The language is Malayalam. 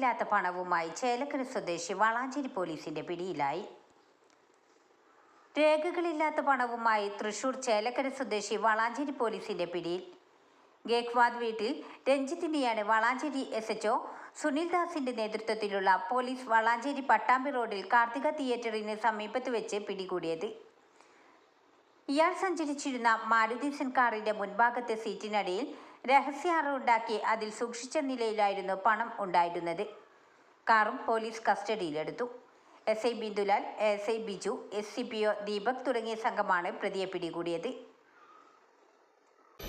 രേഖകളില്ലാത്ത പണവുമായി ചേലക്കര സ്വദേശി വളാഞ്ചേരി പോലീസിന്റെ പിടിയിലായി. രേഖകളില്ലാത്ത പണവുമായി തൃശൂർ ചേലക്കര സ്വദേശി വളാഞ്ചേരി പോലീസിന്റെ പിടിയിൽ. ഗേഖ്വാദ് വീട്ടിൽ രഞ്ജിത്തിനെയാണ് വളാഞ്ചേരി എസ് എച്ച് സുനിൽ ദാസിന്റെ നേതൃത്വത്തിലുള്ള പോലീസ് വളാഞ്ചേരി പട്ടാമ്പി റോഡിൽ കാർത്തിക തിയേറ്ററിന് സമീപത്ത് വെച്ച് പിടികൂടിയത്. ഇയാൾ സഞ്ചരിച്ചിരുന്ന മാരുതി സിൻ കാറിന്റെ മുൻഭാഗത്തെ സീറ്റിനടിയിൽ രഹസ്യ ഉണ്ടാക്കി അതിൽ സൂക്ഷിച്ച നിലയിലായിരുന്നു പണം ഉണ്ടായിരുന്നത്. കാറും പോലീസ് കസ്റ്റഡിയിലെടുത്തു. S I Bindulal S I Biju S C P O Deepak തുടങ്ങിയ സംഘമാണ് പ്രതിയെ പിടികൂടിയത്.